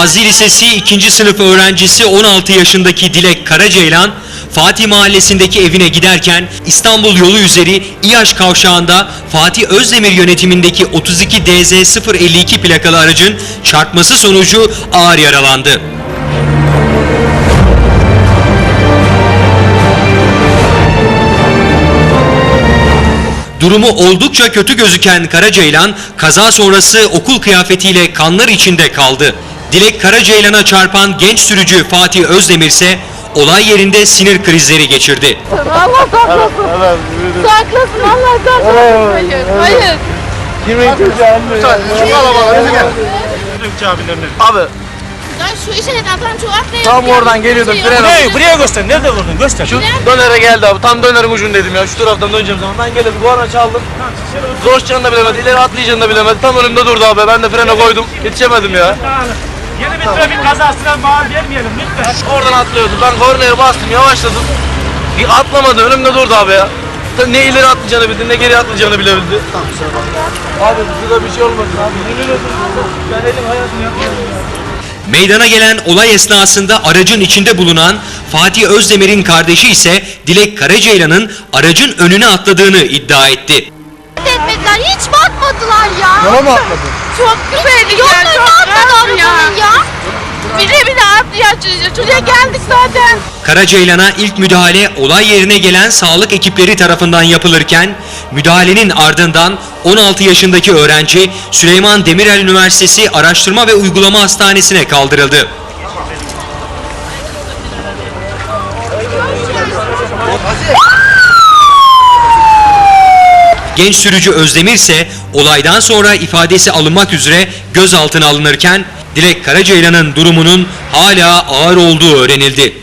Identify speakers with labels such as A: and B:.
A: Gazi Lisesi 2. sınıf öğrencisi 16 yaşındaki Dilek Karaceylan, Fatih Mahallesi'ndeki evine giderken İstanbul yolu üzeri İyaş kavşağında Fatih Özdemir yönetimindeki 32 DZ 052 plakalı aracın çarpması sonucu ağır yaralandı. Durumu oldukça kötü gözüken Karaceylan kaza sonrası okul kıyafetiyle kanlar içinde kaldı. Dilek Karaceylan'a çarpan genç sürücü Fatih Özdemir ise olay yerinde sinir krizleri geçirdi.
B: Allah saklasın. Saklasın Allah saklasın. Hayır, hayır.
C: Kimin çocuğu anne?
D: Şu kalabalık bize gel. Abi
B: Ya şu işaretten tam şu atlayın.
D: Tam oradan geliyordum, fren
C: Buraya, buraya göster. Nerede vurdun? Göster.
D: şu dönere geldi abi. Tam dönerin ucundaydım ya. Şu taraftan döneceğim zaman. Ben geldim. Korna çaldım. Zoşacağını da bilemedi. ileri atlayacağını da bilemedi. Tam önümde durdu abi. Ben de frene koydum. Yetişemedim ya.
C: Yeni bir trafik kazasına bağır vermeyelim lütfen.
D: Oradan atlıyordum. Ben kornaya bastım. Yavaşladım. Bir atlamadı. Önümde durdu abi ya. Ne ileri atlayacağını bildi ne geri atlayacağını bilebildi. Abi bize bir şey olmasın abi. Yemin ederim. Ben elim hayatım yapmadım ya.
A: Meydana gelen olay esnasında aracın içinde bulunan Fatih Özdemir'in kardeşi ise Dilek Karaceylan'ın aracın önüne atladığını iddia etti.
B: etmediler. Hiç bakmadılar ya.
D: Yola mı atladı?
B: Çok güzeldi. Yollarına çocuğa. Geldik zaten.
A: Karaceylan'a ilk müdahale olay yerine gelen sağlık ekipleri tarafından yapılırken müdahalenin ardından 16 yaşındaki öğrenci Süleyman Demirel Üniversitesi Araştırma ve Uygulama Hastanesi'ne kaldırıldı. Genç sürücü Özdemir ise olaydan sonra ifadesi alınmak üzere gözaltına alınırken Dilek Karaceylan'ın durumunun hala ağır olduğu öğrenildi.